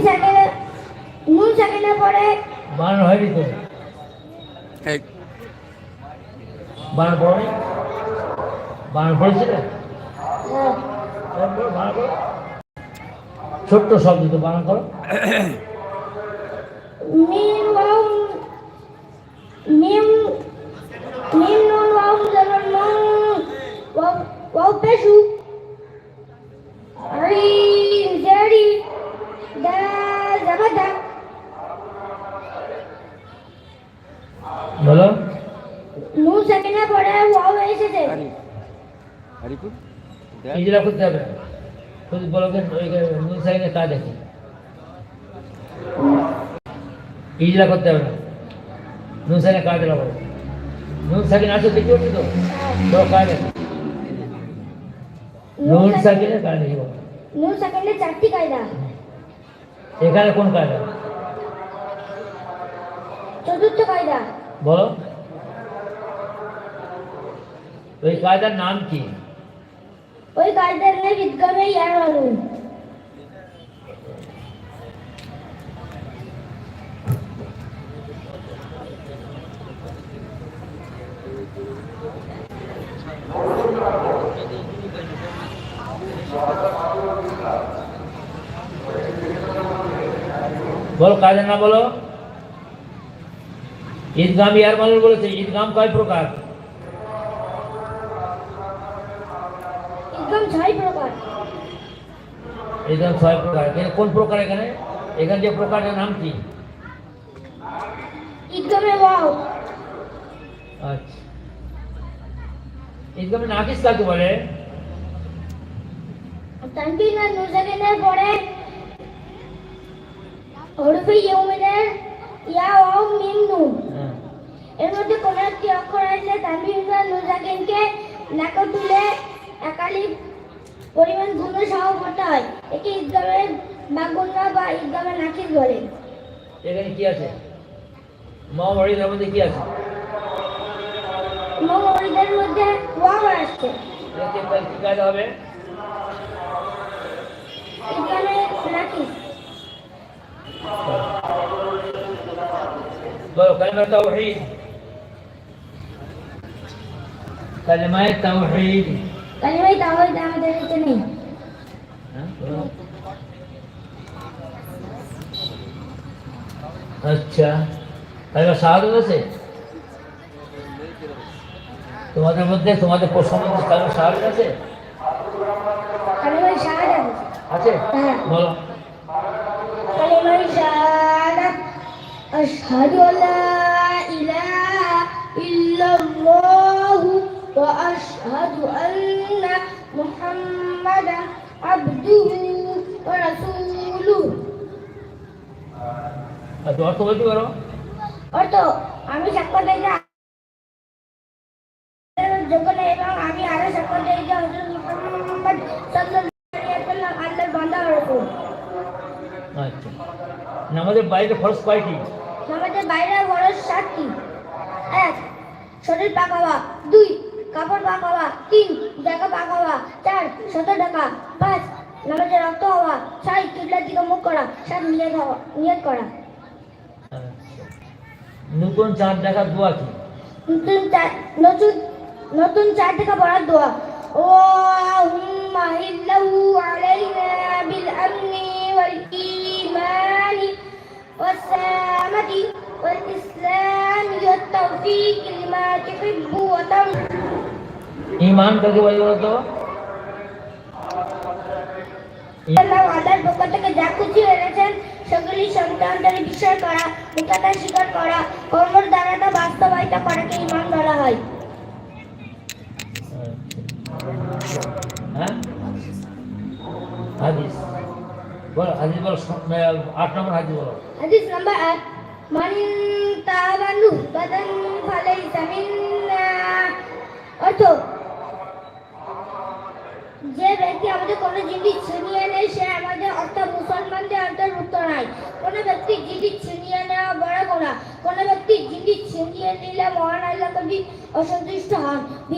সেকেন্ডে সেকেন্ডে পরে বানানো হয়নি তো? এক হ্যাঁ, ছোট্ট শব্দ তো বানান করো। মিম মিম মিম নুন ওয়াও ওয়াও ওয়াও পেশু রিন জেরি দাল জাবাদা বলো নুন সেকেন্ডে পরে ওয়াও এসেছে আরি আরিকুল ইজরা করতে হবে। শুধু বলো যে নুন সাইনে কাজ আছে। ইজরা করতে হবে না। নুন কাজ লাগাবো। নুন সাইন আছে দেখতে পাচ্ছি তো? বড় কাজ আছে। নুন সাইনে কাজ বলো। নুন সেকেন্ডে চারটি কায়দা এখানে কোন আছে? চতুর্থ কায়দা বলো। ওই কায়দার নাম কি? ওই কায়দার নাম ইদগামে ইয়ার বলো কাজের নাম বলো? ঈদগাম ইয়ার মানুষ বলেছে, ঈদগাম কয় প্রকার? ইদগাম ছয় প্রকার। ঈদগাম ছয় প্রকার। এখানে কোন প্রকার এখানে? এখানে যে প্রকারের নাম কি? ইদগামে ওয়াও। আচ্ছা। ঈদগামে নাকিস কাকে বলে? তানবির আর নুন সেকেন্ডের পরে হরফে ইয়ৌমিনের ইয়া ওয়াও মিম নুন। হ্যাঁ। এর মধ্যে কোন একটি অক্ষর আসলে তানবির আর নুন সেকেন্ডকে নাকে তুলে একালি পরিমাণ গুণ সহ করতে হয় একে ইদগামের বাগুন্না বা ইদগামের নাকিস বলে। এখানে কি আছে? মহামারীর মধ্যে কি আছে? মৌলিদের মধ্যে ওয়াও আসছে। কি কাজ হবে? ইদগামের নাকিস বলো কালিমা তাওহীদ। কালিমায়ে কালী ভাই তাহলে আমাদের কাছে নেই। হ্যাঁ, আচ্ছা এবার স্বাভাবিক আছে তোমাদের মধ্যে তোমাদের পশ্চিমবঙ্গে স্বাভাবিক আছে? আছে। হ্যাঁ। বলো। ভাই وأشهد أن محمدا عبده ورسوله আর তুমি অর্থ বলতে পারো অর্থ আমি সাক্ষ্য দিই যে যোগ্য নেই এবং আমি আরো সাক্ষ্য দিই যে হযরত মুহাম্মদ সাল্লাল্লাহু আলাইহি ওয়াসাল্লাম আল্লাহর বান্দা ও রাসূল আচ্ছা নামাজের বাইরে ফরজ কয়টি নামাজের বাইরে খরচ সাতটি এক শরীর পাক হওয়া দুই কাপড় পাক হওয়া তিন জায়গা পাক হওয়া চার শত টাকা পাঁচ নামাজের রক্ত হওয়া ছয় কিবলার দিকে মুখ করা সাত নিয়ত হওয়া নিয়ত করা আচ্ছা। নতুন চাঁদ দেখার দোয়া কি নতুন চার নতুন নতুন চার টাকা পড়ার দোয়া اللهم إله علينا بالأمن والإيمان والسلامة والإسلام والتوفيق لما تحب وترضى ইমান কাকে বলে বলো তো? আল্লাহ আল্লাহর পক্ষ থেকে যা খুশি হয়েছেন সেগুলি সন্তানদের বিষয় করা মুখতা স্বীকার করা কর্মর দ্বারা তা বাস্তবায়িত করাকে ইমান বলা হয়। হাদিস। বলো হাদিস বলো স- আট নম্বর হাদিস বলো। হাদিস নাম্বার আট তাবানু বাদান ফালাইসা মিন্না। অর্থ যে ব্যক্তি জিনিস ছিনিয়ে নেয়, সে আমাদের অর্থাৎ মুসলমানদের অন্তর্ভুক্ত নয় কোনো ব্যক্তি জিডি ছিনিয়ে নেওয়া বড় গোনা কোনো ব্যক্তি জিডি ছিনিয়ে নিলে মহান আল্লাহ কবি অসন্তুষ্ট হন।